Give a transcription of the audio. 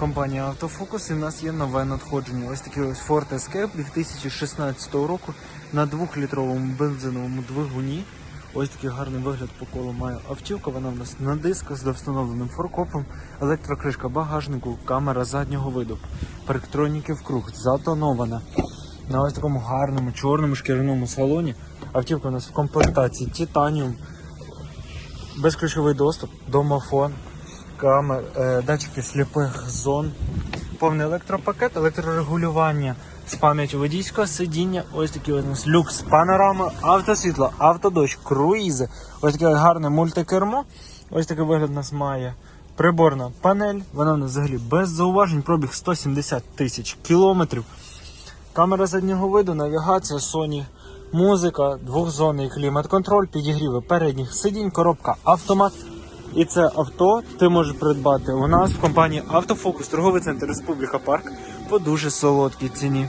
компанія Автофокус і в нас є нове надходження. Ось такий ось Ford Escape 2016 року на 2-літровому бензиновому двигуні. Ось такий гарний вигляд по колу має автівка. Вона в нас на дисках з встановленим форкопом, електрокришка багажнику, камера заднього виду, парктроніки вкруг, затонована. На ось такому гарному чорному шкіряному салоні. Автівка у нас в комплектації Titanium, безключовий доступ, домофон, камер, датчики сліпих зон, повний електропакет, електрорегулювання з пам'яттю водійського сидіння, ось такий у нас люкс, панорама, автосвітло, автодощ, круїзи, ось таке гарне мультикермо. Ось такий вигляд у нас має приборна панель. Вона в нас взагалі без зауважень, пробіг 170 тисяч кілометрів. Камера заднього виду, навігація, Sony, музика, двохзонний клімат-контроль, підігріви передніх сидінь, коробка автомат. І це авто ти можеш придбати у нас в компанії Автофокус, торговий центр Республіка Парк по дуже солодкій ціні.